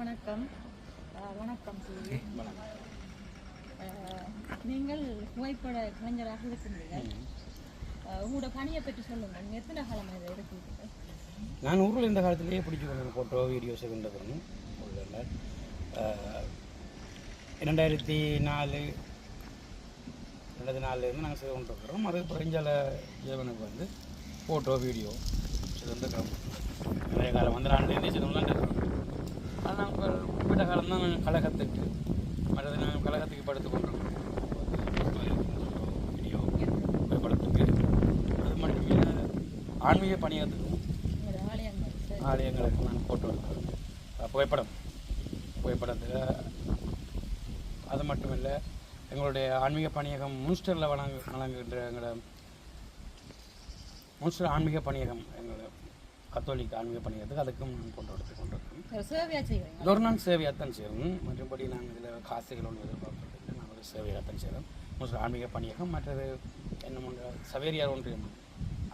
வணக்கம். வணக்கம் நீங்கள் புகைப்பட கலைஞராக இருக்கின்றீர்கள். உங்களோட பணியை பற்றி சொல்லுங்கள். எத்தனை காலமாக இதை எடுக்கிறீர்கள் நான் ஊரில் இந்த காலத்திலேயே பிடிச்சி கொண்டு ஃபோட்டோ வீடியோஸ் இருந்ததுன்னு உள்ள ரெண்டாயிரத்தி நாலு ரெண்டாயிரத்தி நாலுலேருந்து நாங்கள் செய்து கொண்டிருக்கிறோம். அது பிறஞ்சால ஜீவனுக்கு வந்து ஃபோட்டோ வீடியோ இது வந்து நிறைய காலம் வந்து நான் செய்து கொண்டு இருக்கிறோம் ஆனால் நாங்கள் குறிப்பிட்ட தான் நாங்கள் கழகத்துக்கு மற்றது நாங்கள் கழகத்துக்கு படுத்து கொண்டிருக்கிறோம் வீடியோ புகைப்படத்துக்கு அது மட்டும் இல்லை ஆன்மீக பணியத்துக்கும் ஆலயங்கள் ஆலயங்களுக்கு நான் ஃபோட்டோ எடுக்கிறேன் புகைப்படம். புகைப்படத்தில் அது மட்டும் இல்லை எங்களுடைய ஆன்மீக பணியகம் முன்ஸ்டரில் வழங்கு வழங்குகின்ற எங்களோட முன்ஸ்டர் ஆன்மீக பணியகம் எங்களோட கத்தோலிக் ஆன்மீக பணியகத்துக்கு அதுக்கும் நான் ஃபோட்டோ எடுத்து இது ஒரு நான் சேவையாகத்தான் செய்வோம் மற்றபடி நாங்கள் இதில் காசுகள் ஒன்று எதிர்பார்க்கறதில்லை நாங்கள் ஒரு சேவையாகத்தான் செய்கிறோம் முன்ஸ்டர் ஆன்மீக பணியகம் மற்றது என்ன சவேரியார் ஒன்றியம்.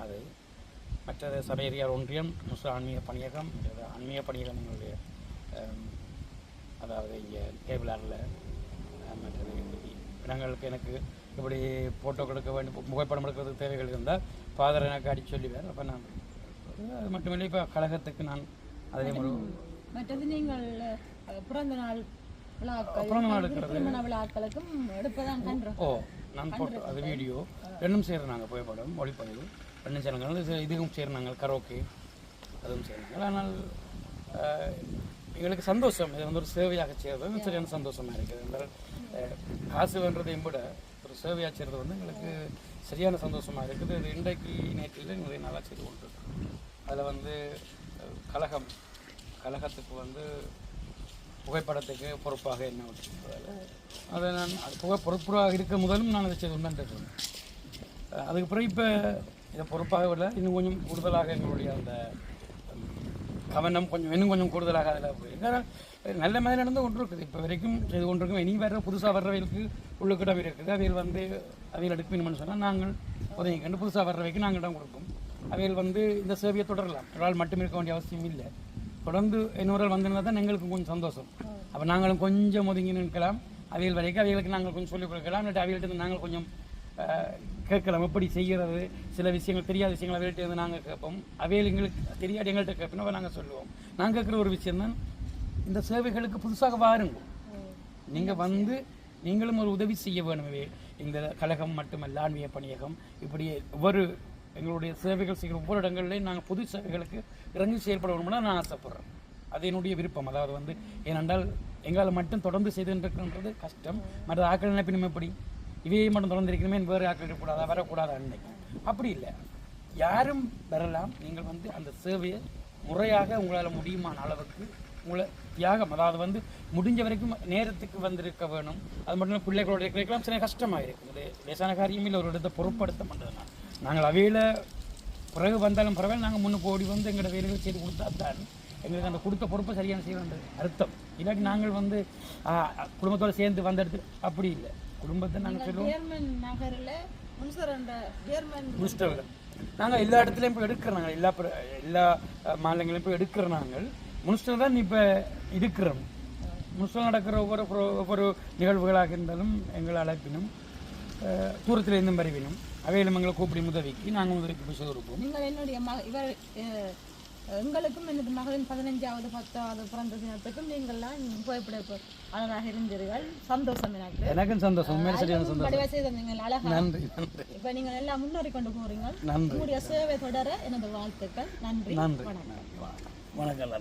அது மற்றது சபையரியார் ஒன்றியம் முஸ்லிம் ஆன்மீக பணியகம் மற்றது ஆன்மீக பணியகம் எங்களுடைய அதாவது இங்கே கேபிளாரில் மற்றது இடங்களுக்கு எனக்கு இப்படி ஃபோட்டோ கொடுக்க வேண்டும் புகைப்படம் எடுக்கிறதுக்கு தேவைகள் இருந்தால் ஃபாதர் எனக்கு அடிச்சு சொல்லுவார். அப்போ நான் அது மட்டுமில்லை இப்போ கழகத்துக்கு நான் அதே ஒரு மற்றது நீங்கள் பிறந்த நாள் பிறந்த நாள். திருமண விழாக்களுக்கும் எடுப்பதான் கன்றோம் ஓ நான் ஃபோட்டோ அது வீடியோ. ரெண்டும் செய்கிறோம் நாங்கள் புகைப்படம் ஒளிப்பதிவு. ரெண்டும் செய்கிறாங்க இது இதுவும் செய்கிறோம் நாங்கள் கரோக்கே. அதுவும் செய்கிறாங்க ஆனால் எங்களுக்கு சந்தோஷம். இது வந்து ஒரு சேவையாக செய்கிறது சரியான சந்தோஷமாக இருக்குது. என்றால் காசு வென்றதையும் விட ஒரு சேவையாக செய்கிறது வந்து எங்களுக்கு சரியான சந்தோஷமாக இருக்குது. இது இன்றைக்கு நேற்றில் நிறைய நல்லா செய்து கொண்டிருக்கோம் அதில் வந்து கழகம் கழகத்துக்கு வந்து புகைப்படத்துக்கு பொறுப்பாக என்ன வச்சுருக்கிறதால அதை நான் அது புகை பொறுப்பாக இருக்க முதலும் நான் அதை செய்து கொண்டு அதுக்கு பிறகு இப்போ இதை பொறுப்பாக விட இன்னும் கொஞ்சம் கூடுதலாக எங்களுடைய அந்த கவனம் கொஞ்சம் இன்னும் கொஞ்சம் கூடுதலாக அதில் போயிருக்கு நல்ல மாதிரி நடந்து கொண்டு இருக்குது இப்போ வரைக்கும் செய்து கொண்டிருக்கும் இனி வர புதுசாக வர்றவர்களுக்கு உள்ளுக்கிடம் இருக்குது. அவையில் வந்து அவையில் எடுக்கணும்னு சொன்னால் நாங்கள் உதவி கண்டு புதுசாக வர்றவைக்கு நாங்கள் இடம் கொடுப்போம். அவையில் வந்து இந்த சேவையை தொடரலாம். ஒரு மட்டும் இருக்க வேண்டிய அவசியம் இல்லை. தொடர்ந்து இன்னொரு ஆள் தான் எங்களுக்கு கொஞ்சம் சந்தோஷம். அப்போ நாங்களும் கொஞ்சம் ஒதுங்கி நிற்கலாம். அவைகள் வரைக்கும் அவைகளுக்கு நாங்கள் கொஞ்சம் சொல்லிக் கொடுக்கலாம். இல்லாட்டி அவைகள்ட்ட நாங்கள் கொஞ்சம் கேட்கலாம் எப்படி செய்கிறது? சில விஷயங்கள் தெரியாத விஷயங்களை வேட்டி வந்து நாங்கள் கேட்போம். அவையில் எங்களுக்கு தெரியாது எங்கள்கிட்ட கேட்போம் நாங்கள் சொல்லுவோம். நாங்கள் கேட்குற ஒரு விஷயம் தான் இந்த சேவைகளுக்கு புதுசாக வாருங்க நீங்கள் வந்து நீங்களும் ஒரு உதவி செய்ய வேணுமே இந்த கழகம் மட்டுமல்ல ஆன்மீக பணியகம் இப்படி ஒவ்வொரு எங்களுடைய சேவைகள் செய்கிற ஒவ்வொரு இடங்கள்லையும் நாங்கள் பொது சேவைகளுக்கு இறங்கி செயல்பட வேணும்னா நான் ஆசைப்படுறேன். அது என்னுடைய விருப்பம். அதாவது வந்து ஏனென்றால் எங்களால் மட்டும் தொடர்ந்து செய்துன்றது கஷ்டம். மற்ற ஆக்கள் நினைப்பினும் எப்படி? இவையை மட்டும் தொடர்ந்து வேறு ஆக்கள் கூடாதா வரக்கூடாதா அன்னைக்கு அப்படி இல்லை. யாரும் வரலாம். நீங்கள் வந்து அந்த சேவையை முறையாக உங்களால் முடியுமான அளவுக்கு உங்களை தியாகம் அதாவது வந்து முடிஞ்ச வரைக்கும் நேரத்துக்கு வந்திருக்க வேணும். அது மட்டும் இல்லை பிள்ளைகளோட இருக்கலாம் சில கஷ்டமாக இருக்குது. லேசான காரியம் இல்லை ஒரு இடத்தை பொருட்படுத்த மாட்டதுனா நாங்கள் அவையில் பிறகு வந்தாலும் பரவாயில்ல. நாங்கள் முன்னுக்கு ஓடி வந்து எங்களோட வேலைகள் செய்து கொடுத்தா தான் எங்களுக்கு அந்த கொடுத்த பொறுப்பை சரியான செய்ய வேண்டியது அர்த்தம். இல்லாட்டி நாங்கள் வந்து குடும்பத்தோடு சேர்ந்து வந்த இடத்துக்கு அப்படி இல்லை. குடும்பத்தை நாங்கள் சொல்லுவோம் நகரில் முடிச்சிட்டவங்க நாங்கள் எல்லா இடத்துலையும் போய் எடுக்கிறோம் நாங்கள் எல்லா எல்லா மாநிலங்களையும் போய் எடுக்கிறோம் நாங்கள். முனிஸ்டர் தான் இப்போ இருக்கிறோம். முனிஸ்டர் நடக்கிற ஒவ்வொரு ஒவ்வொரு நிகழ்வுகளாக இருந்தாலும் எங்களை அழைப்பினும் அஹ், தூரத்தில் இருந்தும் வருவினும். அவையிலும் எங்களை கூப்பிடி உதவிக்கு நாங்கள் உதவிக்கு போய் நீங்கள் என்னுடைய இவர் எங்களுக்கும் எனது மகளின் பதினஞ்சாவது பத்தாவது பிறந்த தினத்துக்கும் நீங்கள்லாம் புகைப்படப்பாளராக இருந்தீர்கள். சந்தோஷம் எனக்கு. எனக்கும் சந்தோஷம். உண்மையில சரியான அதுவும் சந்தோஷம். படிவா செய்த நீங்கள் அழகா நன்றி இப்ப நீங்கள் எல்லாம் முன்னேறி கொண்டு போறீங்க நன்றி. உங்களுடைய சேவை தொடர எனது வாழ்த்துக்கள். நன்றி. நன்றி. வணக்கம். வணக்கம்.